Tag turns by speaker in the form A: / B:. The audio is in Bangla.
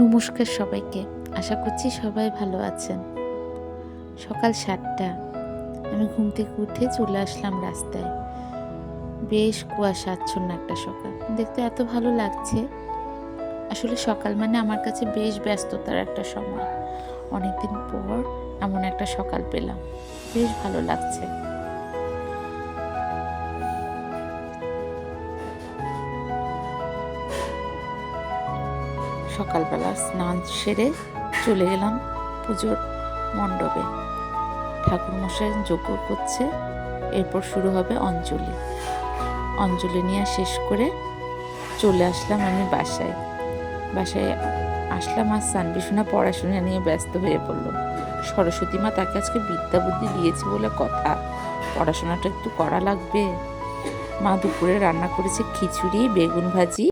A: নমস্কার সবাইকে। আশা করছি সবাই ভালো আছেন। সকাল সাতটা। আমি ঘুম থেকে উঠে চলে আসলাম রাস্তায়। বেশ কুয়াশা আচ্ছন্ন একটা সকাল। দেখতে এত ভালো লাগছে। আসলে সকাল মানে আমার কাছে বেশ ব্যস্ততার একটা সময়। অনেকদিন পর এমন একটা সকাল পেলাম। বেশ ভালো লাগছে। সকালবেলা স্নান সেরে চলে এলাম পুজোর মণ্ডপে। ঠাকুরমশাই যজ্ঞ করছে, এরপর শুরু হবে অঞ্জলি। অঞ্জলি নিয়ে শেষ করে চলে আসলাম আমি বাসায়। বাসায় আসলাম আর সানবিসোনা পড়াশোনা নিয়ে ব্যস্ত হয়ে পড়ল। সরস্বতী মা তাকে আজকে বিদ্যা বুদ্ধি দিয়েছে বলে কথা। পড়াশোনাটা একটু করা লাগবে। মা দুপুরে রান্না করেছে খিচুড়ি, বেগুন ভাজি